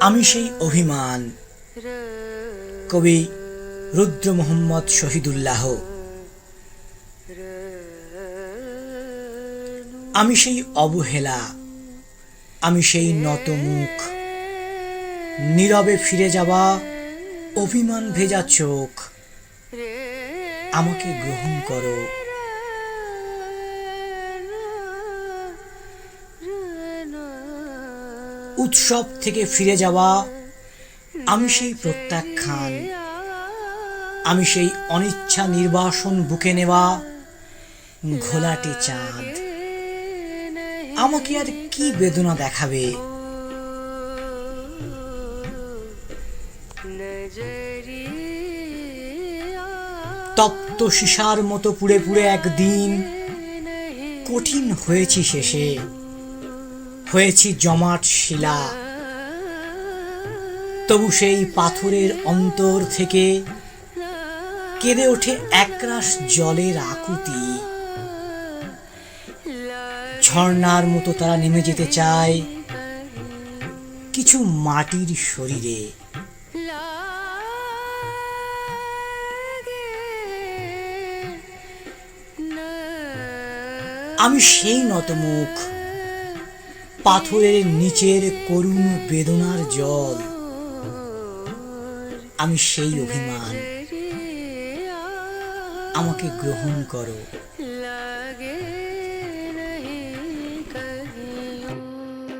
আমি সেই অভিমান কবি রুদ্র মোহাম্মদ শহীদুল্লাহ। আমি সেই অবহেলা আমি সেই নত মুখ। নীরবে ফিরে যাওয়া অভিমান ভেজা চোখ। আমাকে গ্রহণ করো। উৎসব থেকে ফিরে যাওয়া, আমি সেই প্রত্যাখ্যান, আমি সেই অনিচ্ছা নির্বাসন বুকে নেওয়া ঘোলাটে চাঁদ। আমাকে আর কি বেদনা দেখাবে? তপ্ত সীসার মতো পুড়ে পুড়ে একদিন কঠিন হয়েছি শেষে। হয়েছি জমাট শিলা। তবু সেই পাথরের অন্তর থেকে কেঁদে ওঠে একরাশ জলের আকুতি। ঝর্ণার মতো তারা নেমে যেতে চায় কিছু মাটির শরীরে। আমি সেই নতমুখ পাথরের নিচের করুণ বেদনার জল। আমি সেই অভিমান। আমাকে গ্রহণ করো।